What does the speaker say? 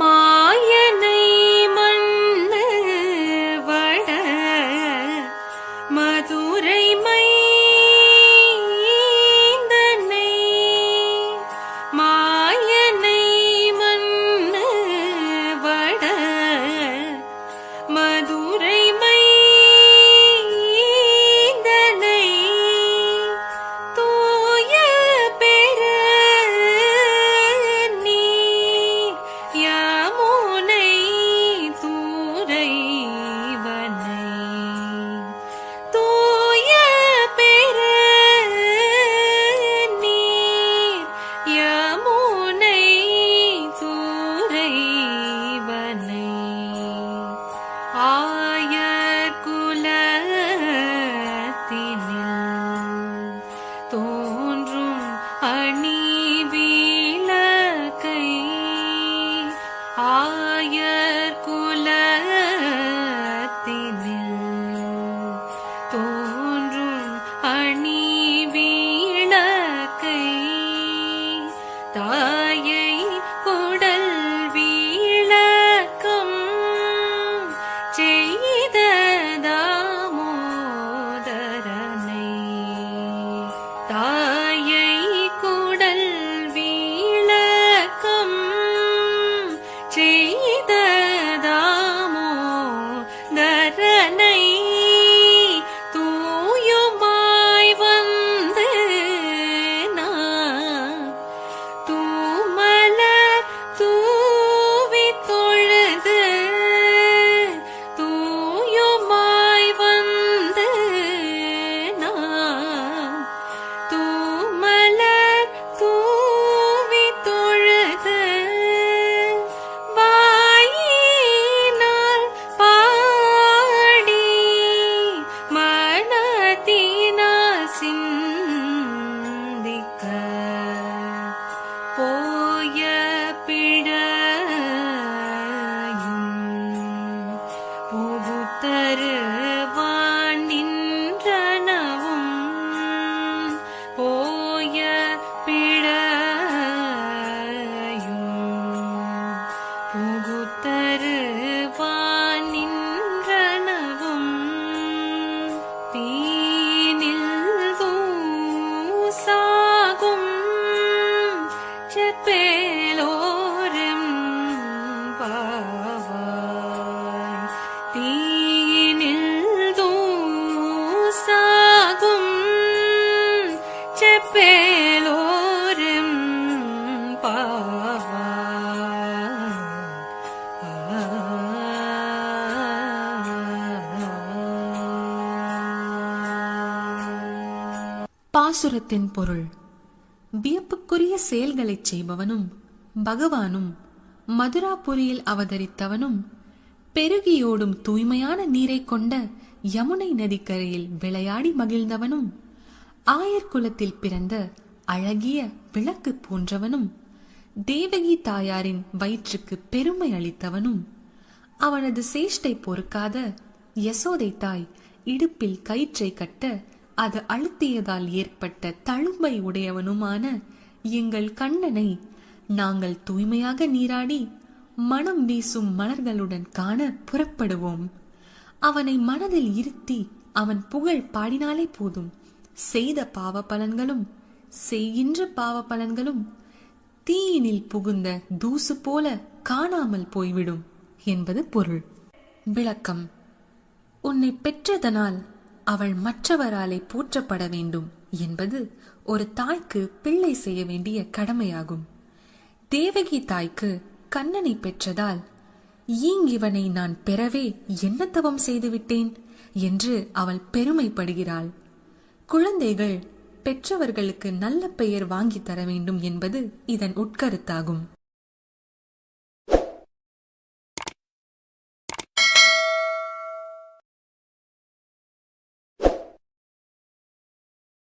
மாயனை மண்ணு வட மதுரை மை No. பாசுரத்தின் பொருள். வியப்புக்குரிய செயல்களைச் செய்பவனும் பகவானும் மதுராபுரியில் அவதரித்தவனும் பெருகியோடும் தூய்மையான நீரைக் கொண்ட யமுனை நதிக்கரையில் விளையாடி மகிழ்ந்தவனும் ஆயர்குலத்தில் பிறந்த அழகிய விளக்கு போன்றவனும் தேவகி தாயாரின் வயிற்றுக்கு பெருமை அளித்தவனும் அவனது சேஷ்டை பொறுக்காத யசோதை தாய் இடுப்பில் கயிற்றை கட்ட அது அழுத்தியதால் ஏற்பட்ட தழும்பை உடையவனுமான எங்கள் கண்ணனை நாங்கள் தூய்மையாக நீராடி மனம் வீசும் மலர்களுடன் காண புறப்படுவோம். அவனை மனதில் இருத்தி அவன் புகழ் பாடினாலே போதும். செய்த பாவ பலன்களும் செய்கின்ற பாவ பலன்களும் தீயினில் புகுந்த தூசு போல காணாமல் போய்விடும் என்பது பொருள். விளக்கம். உன்னை பெற்றதனால் அவள் மற்றவராலே போற்றப்பட வேண்டும் என்பது ஒரு தாய்க்கு பிள்ளை செய்ய வேண்டிய கடமையாகும். தேவகி தாய்க்கு கண்ணனை பெற்றதால் ஈங்கிவனை நான் பெறவே என்ன தவம் செய்துவிட்டேன்? என்று அவள் பெருமைப்படுகிறாள். குழந்தைகள் பெற்றவர்களுக்கு நல்ல பெயர் வாங்கி தர வேண்டும் என்பது இதன் உட்கருத்தாகும்.